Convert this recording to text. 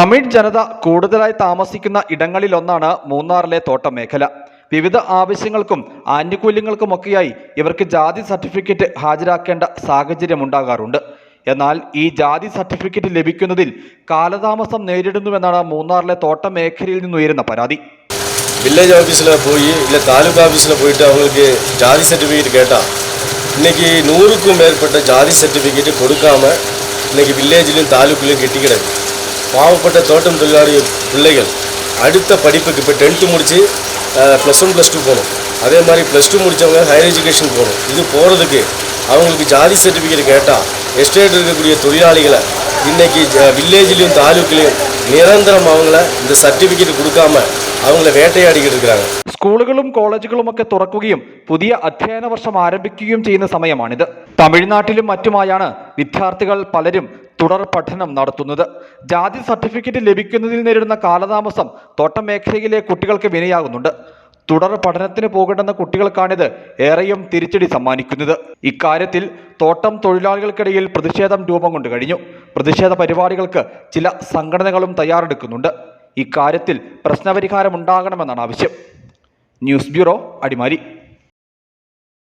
തമിഴ് ജനത കൂടുതലായി താമസിക്കുന്ന ഇടങ്ങളിലൊന്നാണ് മൂന്നാറിലെ തോട്ടം മേഖല വിവിധ ആവശ്യങ്ങൾക്കും ആനുകൂല്യങ്ങൾക്കുമൊക്കെയായി ഇവർക്ക് ജാതി സർട്ടിഫിക്കറ്റ് ഹാജരാക്കേണ്ട സാഹചര്യം ഉണ്ടാകാറുണ്ട്. എന്നാൽ ഈ ജാതി സർട്ടിഫിക്കറ്റ് ലഭിക്കുന്നതിൽ കാലതാമസം നേരിടുന്നുവെന്നാണ് മൂന്നാറിലെ തോട്ടം മേഖലയിൽ നിന്നുയരുന്ന പരാതി. വില്ലേജ് ഓഫീസിൽ പോയി ഇല്ലെ താലൂക്ക് ഓഫീസിൽ പോയിട്ട് അവങ്ങൾക്ക് ജാതി സർട്ടിഫിക്കറ്റ് കേട്ടാ. ഇന്നേക്ക് നൂറുക്കും മേൽപ്പെട്ട ജാതി സർട്ടിഫിക്കറ്റ് കൊടുക്കാമ ഇന്നേക്ക് വില്ലേജിലും താലൂക്കിലും കിട്ടിക്കിടക്കും. பாவப்பட்ட தோட்டம் தொழிலாளி பிள்ளைகள் அடுத்த படிப்புக்கு இப்போ டென்த்து முடித்து ப்ளஸ் ஒன் ப்ளஸ் டூ போகணும் அதே மாதிரி ப்ளஸ் டூ முடித்தவங்க ஹையர் எஜுகேஷன் போகணும் இது போகிறதுக்கு அவங்களுக்கு ஜாதி சர்டிஃபிகேட் கேட்டால் எஸ்டேட் இருக்கக்கூடிய தொழிலாளிகளை இன்னைக்கு வில்லேஜ்லேயும் தாலுக்குலையும் நிரந்தரம் அவங்கள இந்த சர்டிஃபிகேட் கொடுக்காம அவங்கள வேட்டையாடிக்கிட்டு இருக்கிறாங்க സ്കൂളുകളും കോളേജുകളുമൊക്കെ തുറക്കുകയും പുതിയ അധ്യയന വർഷം ആരംഭിക്കുകയും ചെയ്യുന്ന സമയമാണിത് തമിഴ്നാട്ടിലും മറ്റുമായാണ് വിദ്യാർത്ഥികൾ പലരും തുടർ പഠനം നടത്തുന്നത്. ജാതി സർട്ടിഫിക്കറ്റ് ലഭിക്കുന്നതിൽ നേരിടുന്ന കാലതാമസം തോട്ടം മേഖലയിലെ കുട്ടികൾക്ക് വിനയാകുന്നുണ്ട്. തുടർ പഠനത്തിന് പോകേണ്ടെന്ന കുട്ടികൾക്കാണിത് ഏറെയും തിരിച്ചടി സമ്മാനിക്കുന്നത്. ഇക്കാര്യത്തിൽ തോട്ടം തൊഴിലാളികൾക്കിടയിൽ പ്രതിഷേധം രൂപം കൊണ്ടു കഴിഞ്ഞു. പ്രതിഷേധ പരിപാടികൾക്ക് ചില സംഘടനകളും തയ്യാറെടുക്കുന്നുണ്ട്. ഇക്കാര്യത്തിൽ പ്രശ്നപരിഹാരമുണ്ടാകണമെന്നാണ് ആവശ്യം. News bureau Adimali.